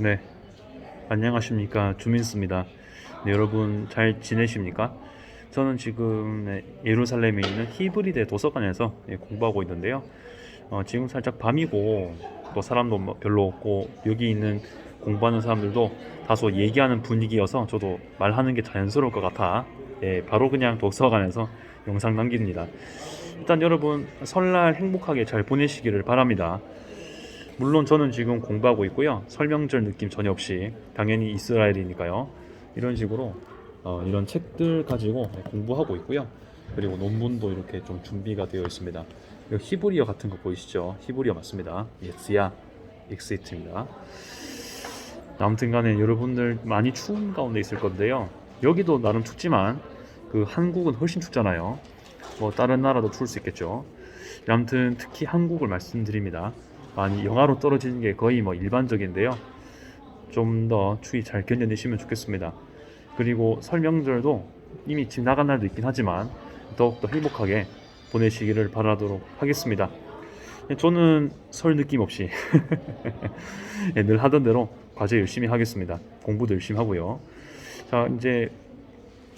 네, 안녕하십니까 주민스입니다. 네, 여러분 잘 지내십니까? 저는 지금 네, 예루살렘에 있는 히브리대 도서관에서 예, 공부하고 있는데요. 어, 지금 살짝 밤이고 또 사람도 뭐 별로 없고 여기 있는 공부하는 사람들도 다소 얘기하는 분위기여서 저도 말하는 게 자연스러울 것 같아 예, 바로 그냥 도서관에서 영상 남깁니다. 일단 여러분 설날 행복하게 잘 보내시기를 바랍니다. 물론 저는 지금 공부하고 있고요. 설명절 느낌 전혀 없이 당연히 이스라엘이니까요. 이런 식으로 어, 이런 책들 가지고 공부하고 있고요. 그리고 논문도 이렇게 좀 준비가 되어 있습니다. 히브리어 같은 거 보이시죠? 히브리어 맞습니다. 예스야 엑세이트입니다. 아무튼간에 여러분들 많이 추운 가운데 있을 건데요. 여기도 나름 춥지만 그 한국은 훨씬 춥잖아요. 뭐 다른 나라도 추울 수 있겠죠. 아무튼 특히 한국을 말씀드립니다. 많이 영하로 떨어지는 게 거의 뭐 일반적인데요. 좀 더 추위 잘 견뎌내시면 좋겠습니다. 그리고 설명절도 이미 지나간 날도 있긴 하지만 더욱더 행복하게 보내시기를 바라도록 하겠습니다. 예, 저는 설 느낌 없이 예, 늘 하던 대로 과제 열심히 하겠습니다. 공부도 열심히 하고요. 자 이제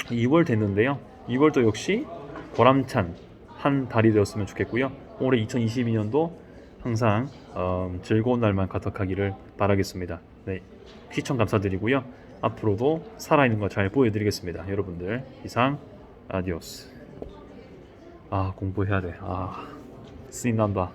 2월 됐는데요. 2월도 역시 보람찬 한 달이 되었으면 좋겠고요. 올해 2022년도 항상 어, 즐거운 날만 가득하기를 바라겠습니다. 네, 시청 감사드리고요. 앞으로도 살아있는 거 잘 보여드리겠습니다. 여러분들 이상 아디오스. 아 공부해야 돼. 아 신난다.